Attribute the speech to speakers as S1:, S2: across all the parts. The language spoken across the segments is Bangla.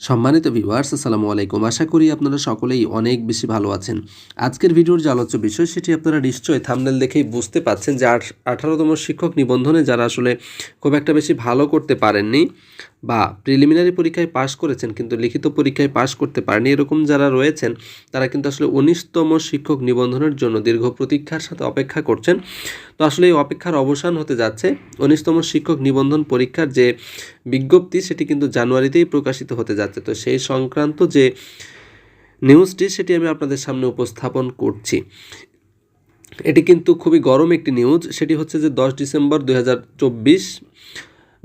S1: সম্মানিত ভিউয়ার্স আসসালামু আলাইকুম। আশা করি আপনারা সকলেই অনেক বেশি ভালো আছেন। আজকের ভিডিওর যে আলোচ্য বিষয়, সেটি আপনারা নিশ্চয়ই থামনেল দেখেই বুঝতে পাচ্ছেন যে আঠারোতম শিক্ষক নিবন্ধনে যারা আসলে খুব একটা বেশি ভালো করতে পারেননি বা প্রিলিমিনারি পরীক্ষায় পাশ করেছেন কিন্তু লিখিত পরীক্ষায় পাশ করতে পারেনি। এরকম যারা রয়েছেন, তারা কিন্তু আসলে উনিশতম শিক্ষক নিবন্ধনের জন্য দীর্ঘ প্রতীক্ষার সাথে অপেক্ষা করছেন। তো আসলে এই অপেক্ষার অবসান হতে যাচ্ছে উনিশতম শিক্ষক নিবন্ধন পরীক্ষার যে বিজ্ঞপ্তি, সেটি কিন্তু জানুয়ারিতেই প্রকাশিত হতে যাচ্ছে। তো সেই সংক্রান্ত যে নিউজটি সেটি আমি আপনাদের সামনে উপস্থাপন করছি। এটি কিন্তু খুবই গরম একটি নিউজ সেটি হচ্ছে যে দশ ডিসেম্বর দু হাজার চব্বিশ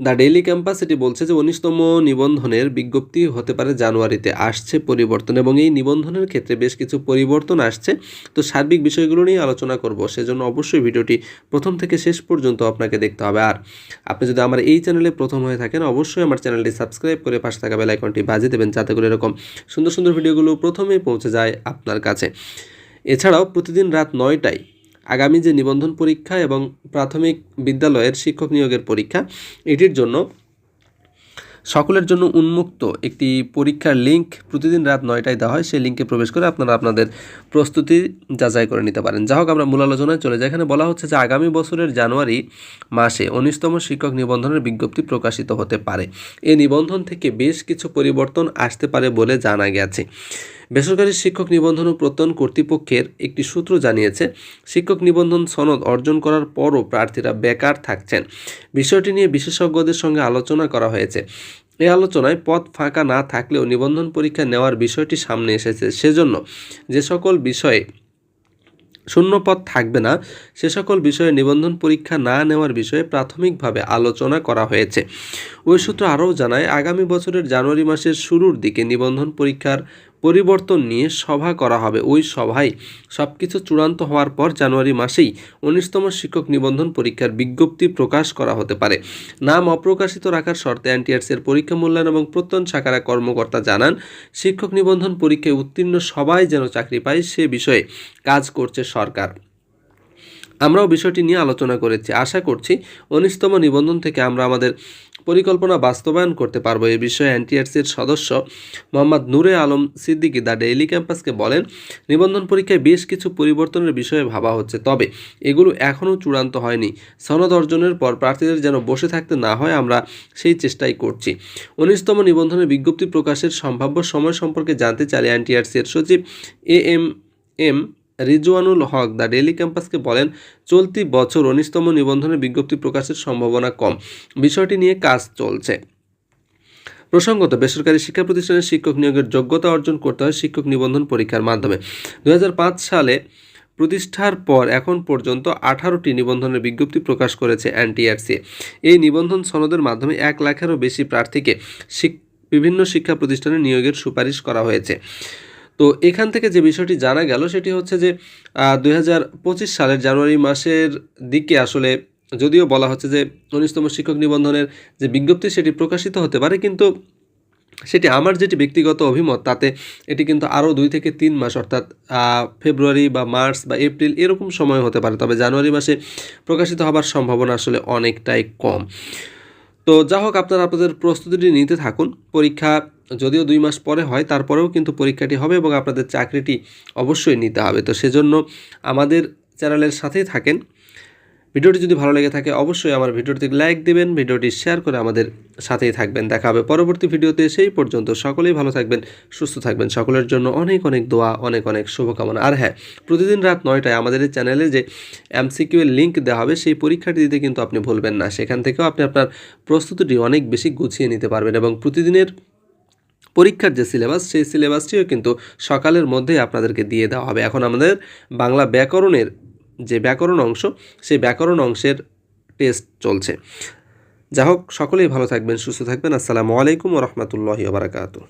S1: দ্য ডেইলি ক্যাম্পাস এটি বলছে যে উনিশতম নিবন্ধনের বিজ্ঞপ্তি হতে পারে জানুয়ারিতে। আসছে পরিবর্তন এবং এই নিবন্ধনের ক্ষেত্রে বেশ কিছু পরিবর্তন আসছে। তো সার্বিক বিষয়গুলো নিয়ে আলোচনা করব, সেজন্য অবশ্যই ভিডিওটি প্রথম থেকে শেষ পর্যন্ত আপনাকে দেখতে হবে। আর আপনি যদি আমার এই চ্যানেলে প্রথম হয়ে থাকেন, অবশ্যই আমার চ্যানেলটি সাবস্ক্রাইব করে পাশে থাকা বেল আইকনটি বাজিয়ে দেবেন, যাতে করে এরকম সুন্দর সুন্দর ভিডিওগুলো প্রথমেই পৌঁছে যায় আপনার কাছে। এছাড়াও প্রতিদিন রাত নয়টায় আগামী যে নিবন্ধন পরীক্ষা এবং প্রাথমিক বিদ্যালয়ের শিক্ষক নিয়োগের পরীক্ষা, এটির জন্য সকলের জন্য উন্মুক্ত একটি পরীক্ষার লিঙ্ক প্রতিদিন রাত নয়টায় দেওয়া হয়। সেই লিঙ্কে প্রবেশ করে আপনারা আপনাদের প্রস্তুতি যাচাই করে নিতে পারেন। যা হোক, আমরা মূল আলোচনায় চলে যাই। এখানে বলা হচ্ছে যে আগামী বছরের জানুয়ারি মাসে উনিশতম শিক্ষক নিবন্ধনের বিজ্ঞপ্তি প্রকাশিত হতে পারে। এই নিবন্ধন থেকে বেশ কিছু পরিবর্তন আসতে পারে বলে জানা গেছে। বেসরকারি শিক্ষক নিবন্ধন ও প্রত্যয়ন কর্তৃপক্ষের একটি সূত্র জানিয়েছে, শিক্ষক নিবন্ধন সনদ অর্জন করার পরও প্রার্থীরা বেকার থাকছেন। বিষয়টি নিয়ে বিশেষজ্ঞদের সঙ্গে আলোচনা করা হয়েছে। এই আলোচনায় পদ ফাঁকা না থাকলেও নিবন্ধন পরীক্ষা নেওয়ার বিষয়টি সামনে এসেছে। সেজন্য যে সকল বিষয়ে শূন্যপদ থাকবে না, সে সকল বিষয়ে নিবন্ধন পরীক্ষা না নেওয়ার বিষয়ে প্রাথমিকভাবে আলোচনা করা হয়েছে। ওই সূত্র আরও জানায়, আগামী বছরের জানুয়ারি মাসের শুরুর দিকে নিবন্ধন পরীক্ষার পরিবর্তন নিয়ে সভা করা হবে। ওই সভায় সব কিছু চূড়ান্ত হওয়ার পর জানুয়ারি মাসেই উনিশতম শিক্ষক নিবন্ধন পরীক্ষার বিজ্ঞপ্তি প্রকাশ করা হতে পারে। নাম অপ্রকাশিত রাখার শর্তে এনটিআরসির পরীক্ষা মূল্যায়ন এবং প্রত্যয়ন শাখার কর্মকর্তা জানান, শিক্ষক নিবন্ধন পরীক্ষায় উত্তীর্ণ সবাই যেন চাকরি পায় সে বিষয়ে কাজ করছে সরকার। আমরাও বিষয়টি নিয়ে আলোচনা করেছি। আশা করছি উনিশতম নিবন্ধন থেকে আমরা আমাদের পরিকল্পনা বাস্তবায়ন করতে পারব। এ বিষয়ে এনটিআরসির সদস্য মোহাম্মদ নূরে আলম সিদ্দিকী দ্য ডেইলি ক্যাম্পাসকে বলেন, নিবন্ধন পরীক্ষায় বেশ কিছু পরিবর্তনের বিষয়ে ভাবা হচ্ছে, তবে এগুলো এখনও চূড়ান্ত হয়নি। সনদ অর্জনের পর প্রার্থীদের যেন বসে থাকতে না হয়, আমরা সেই চেষ্টাই করছি। উনিশতম নিবন্ধনের বিজ্ঞপ্তি প্রকাশের সম্ভাব্য সময় সম্পর্কে জানতে চাইলে এনটিআরসি এর সচিব A M M Rizwanul Haque the daily ক্যাম্পাসকে বলেন, চলতি বছর উনিশতম নিবন্ধনের বিজ্ঞপ্তি প্রকাশের সম্ভাবনা কম। বিষয়টি নিয়ে কাজ চলছে। প্রসঙ্গত, বেসরকারি শিক্ষা প্রতিষ্ঠানের শিক্ষক নিয়োগের যোগ্যতা অর্জন করতে হয় শিক্ষক নিবন্ধন পরীক্ষার মাধ্যমে। দু হাজার পাঁচ সালে প্রতিষ্ঠার পর এখন পর্যন্ত আঠারোটি নিবন্ধনের বিজ্ঞপ্তি প্রকাশ করেছে এনটিআরসি। এই নিবন্ধন সনদের মাধ্যমে এক লাখেরও বেশি প্রার্থীকে বিভিন্ন শিক্ষা প্রতিষ্ঠানে নিয়োগের সুপারিশ করা হয়েছে। তো এখান থেকে যে বিষয়টি জানা গেল সেটি হচ্ছে যে দু হাজার পঁচিশ সালের জানুয়ারি মাসের দিকে আসলে যদিও বলা হচ্ছে যে উনিশতম শিক্ষক নিবন্ধনের যে বিজ্ঞপ্তি সেটি প্রকাশিত হতে পারে, কিন্তু সেটি আমার যেটি ব্যক্তিগত অভিমত, তাতে এটি কিন্তু আরও দুই থেকে তিন মাস, অর্থাৎ ফেব্রুয়ারি বা মার্চ বা এপ্রিল এরকম সময় হতে পারে। তবে জানুয়ারি মাসে প্রকাশিত হবার সম্ভাবনা আসলে অনেকটাই কম। তো যা হোক, আপনারা আপনাদের প্রস্তুতিটি নিতে থাকুন। পরীক্ষা যদিও দুই মাস পরে হয়, তারপরেও কিন্তু পরীক্ষাটি হবে এবং আপনাদের চাকরিটি অবশ্যই নিতে হবে। তো সেজন্য আমাদের চ্যানেলের সাথেই থাকেন। ভিডিওটি যদি ভালো লেগে থাকে, অবশ্যই আমার ভিডিওটি লাইক দেবেন, ভিডিওটি শেয়ার করে আমাদের সাথেই থাকবেন। দেখা হবে পরবর্তী ভিডিওতে, সেই পর্যন্ত সকলেই ভালো থাকবেন, সুস্থ থাকবেন। সকলের জন্য অনেক অনেক দোয়া, অনেক অনেক শুভকামনা। আর হ্যাঁ প্রতিদিন রাত নয়টায় আমাদের এই চ্যানেলে যে এমসিকিউ এর লিঙ্ক দেওয়া হবে, সেই পরীক্ষাটি দিতে কিন্তু আপনি ভুলবেন না। সেখান থেকেও আপনি আপনার প্রস্তুতিটি অনেক বেশি গুছিয়ে নিতে পারবেন এবং প্রতিদিনের পরীক্ষার যে সিলেবাস সেই সিলেবাসটিও কিন্তু সকালের মধ্যেই আপনাদেরকে দিয়ে দেওয়া হবে। এখন আমাদের বাংলা ব্যাকরণের যে ব্যাকরণ অংশ, সেই ব্যাকরণ অংশের টেস্ট চলছে। যা হোক সকলেই ভালো থাকবেন, সুস্থ থাকবেন। আসসালামু আলাইকুম রহমতুল্লাহি বারাকাতু